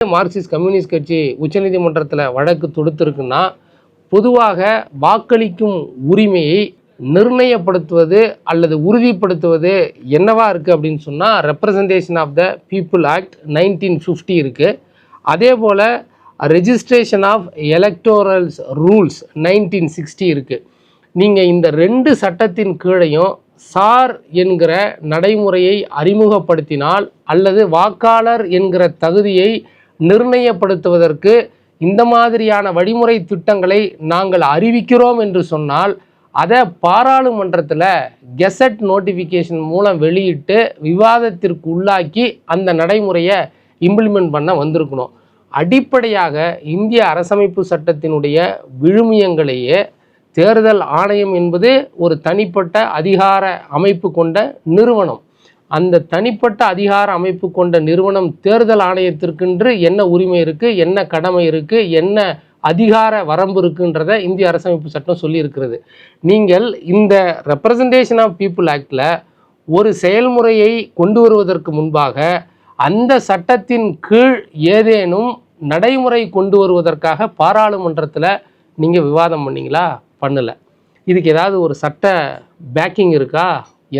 Marxist communist கட்சி உச்சநீதிமன்றத்தில் வழக்கு தொடுத்திருக்குன்னா பொதுவாக வாக்களிக்கும் உரிமையை நிர்ணயப்படுத்துவது அல்லது உறுதிப்படுத்துவது என்னவா இருக்குது அப்படின்னு சொன்னால் representation of the people act nineteen fifty இருக்குது அதே போல் registration of electorals rules nineteen sixty இருக்குது நீங்கள் இந்த ரெண்டு சட்டத்தின் கீழையும் சார் என்கிற நடைமுறையை அறிமுகப்படுத்தினால் அல்லது வாக்காளர் என்கிற தகுதியை நிர்ணயப்படுத்துவதற்கு இந்த மாதிரியான வழிமுறை திட்டங்களை நாங்கள் அறிவிக்கிறோம் என்று சொன்னால் அதை பாராளுமன்றத்தில் கெசட் நோட்டிஃபிகேஷன் மூலம் வெளியிட்டு விவாதத்திற்கு உள்ளாக்கி அந்த நடைமுறையை இம்ப்ளிமெண்ட் பண்ண வந்திருக்கணும். அடிப்படையாக இந்திய அரசமைப்பு சட்டத்தினுடைய விழுமியங்களையே தேர்தல் ஆணையம் என்பது ஒரு தனிப்பட்ட அதிகார அமைப்பு கொண்ட நிறுவனம். அந்த தனிப்பட்ட அதிகார அமைப்பு கொண்ட நிறுவனம் தேர்தல் ஆணையத்திற்கென்று என்ன உரிமை இருக்குது என்ன கடமை இருக்குது என்ன அதிகார வரம்பு இருக்குன்றத இந்திய அரசமைப்பு சட்டம் சொல்லியிருக்கிறது. நீங்கள் இந்த ரெப்ரசன்டேஷன் ஆஃப் பீப்புள் ஆக்டில் ஒரு செயல்முறையை கொண்டு வருவதற்கு முன்பாக அந்த சட்டத்தின் கீழ் ஏதேனும் நடைமுறை கொண்டு வருவதற்காக பாராளுமன்றத்தில் நீங்கள் விவாதம் பண்ணீங்களா? பண்ணலை. இதுக்கு ஏதாவது ஒரு சட்ட பேக்கிங் இருக்கா?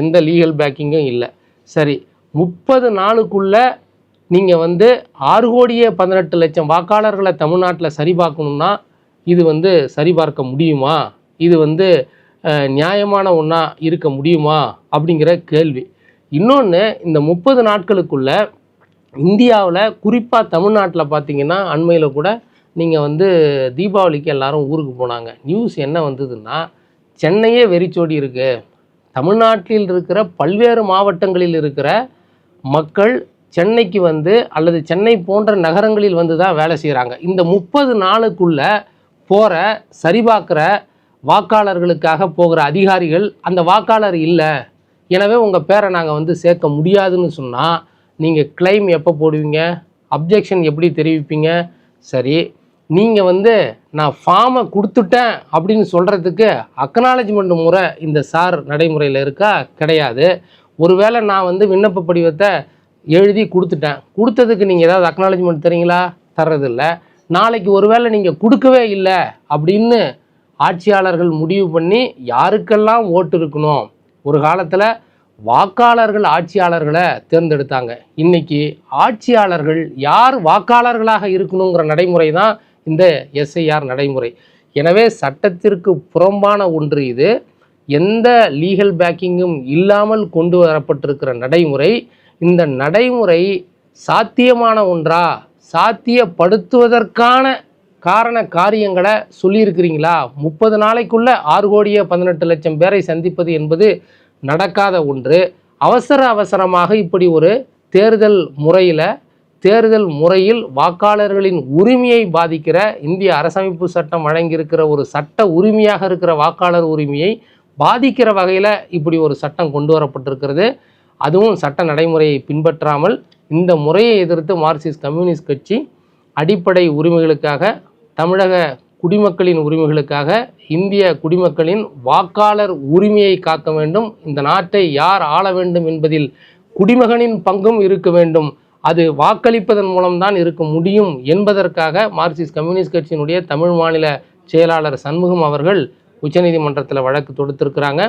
எந்த லீகல் பேக்கிங்கும் இல்லை. சரி முப்பது நாளுக்குள்ளே நீங்கள் வந்து ஆறு கோடியே பதினெட்டு லட்சம் வாக்காளர்களை தமிழ்நாட்டில் சரிபார்க்கணும்னா இது வந்து சரிபார்க்க முடியுமா? இது வந்து நியாயமான ஒன்றா இருக்க முடியுமா? அப்படிங்கிற கேள்வி. இன்னொன்று இந்த முப்பது நாட்களுக்குள்ள இந்தியாவில் குறிப்பாக தமிழ்நாட்டில் பார்த்தீங்கன்னா அண்மையில் கூட நீங்கள் வந்து தீபாவளிக்கு எல்லாரும் ஊருக்கு போனாங்க. நியூஸ் என்ன வந்ததுன்னா சென்னையே வெறிச்சோடி இருக்குது தமிழ்நாட்டில் இருக்கிற பல்வேறு மாவட்டங்களில் இருக்கிற மக்கள் சென்னைக்கு வந்து அல்லது சென்னை போன்ற நகரங்களில் வந்து தான் வேலை செய்கிறாங்க இந்த முப்பது நாளுக்குள்ளே போகிற சரிபார்க்குற வாக்காளர்களுக்காக போகிற அதிகாரிகள் அந்த வாக்காளர் இல்லை. எனவே உங்கள் பேரை நாங்கள் வந்து சேர்க்க முடியாதுன்னு சொன்னால் நீங்கள் கிளைம் எப்போ போடுவீங்க? அப்ஜெக்ஷன் எப்படி தெரிவிப்பீங்க? சரி நீங்கள் வந்து நான் ஃபார்மை கொடுத்துட்டேன் அப்படின்னு சொல்கிறதுக்கு அக்னாலஜ்மெண்ட் முறை இந்த சார் நடைமுறையில் இருக்கா? கிடையாது. ஒருவேளை நான் வந்து விண்ணப்ப படிவத்தை எழுதி கொடுத்துட்டேன். கொடுத்ததுக்கு நீங்கள் ஏதாவது அக்னாலஜ்மெண்ட் தரீங்களா? தர்றதில்ல. நாளைக்கு ஒருவேளை நீங்கள் கொடுக்கவே இல்லை அப்படின்னு ஆட்சியாளர்கள் முடிவு பண்ணி யாருக்கெல்லாம் ஓட்டு இருக்கணும்? ஒரு காலத்தில் வாக்காளர்கள் ஆட்சியாளர்களை தேர்ந்தெடுத்தாங்க. இன்னைக்கு ஆட்சியாளர்கள் யார் வாக்காளர்களாக இருக்கணுங்கிற நடைமுறை தான் இந்த எஸ்ஐஆர் நடைமுறை. எனவே சட்டத்திற்கு புறம்பான ஒன்று இது. எந்த லீகல் பேக்கிங்கும் இல்லாமல் கொண்டு வரப்பட்டிருக்கிற நடைமுறை இந்த நடைமுறை சாத்தியமான ஒன்றா? சாத்தியப்படுத்துவதற்கான காரண காரியங்களை சொல்லியிருக்கிறீங்களா? முப்பது நாளைக்குள்ள ஆறு கோடியே பதினெட்டு லட்சம் பேரை சந்திப்பது என்பது நடக்காத ஒன்று. அவசர அவசரமாக இப்படி ஒரு தேர்தல் முறையில் தேர்தல் முறையில் வாக்காளர்களின் உரிமையை பாதிக்கிற இந்திய அரசமைப்பு சட்டம் வழங்கியிருக்கிற ஒரு சட்ட உரிமையாக இருக்கிற வாக்காளர் உரிமையை பாதிக்கிற வகையில் இப்படி ஒரு சட்டம் கொண்டு வரப்பட்டிருக்கிறது. அதுவும் சட்ட நடைமுறையை பின்பற்றாமல் இந்த முறையை எதிர்த்து மார்க்சிஸ்ட் கம்யூனிஸ்ட் கட்சி அடிப்படை உரிமைகளுக்காக தமிழக குடிமக்களின் உரிமைகளுக்காக இந்திய குடிமக்களின் வாக்காளர் உரிமையை காக்க வேண்டும். இந்த நாட்டை யார் ஆள வேண்டும் என்பதில் குடிமகனின் பங்கும் இருக்க வேண்டும். அது வாக்களிப்பதன் மூலம்தான் இருக்க முடியும் என்பதற்காக மார்க்சிஸ்ட் கம்யூனிஸ்ட் கட்சியினுடைய தமிழ் மாநில செயலாளர் சண்முகம் அவர்கள் உச்சநீதிமன்றத்தில் வழக்கு தொடுத்திருக்கிறாங்க.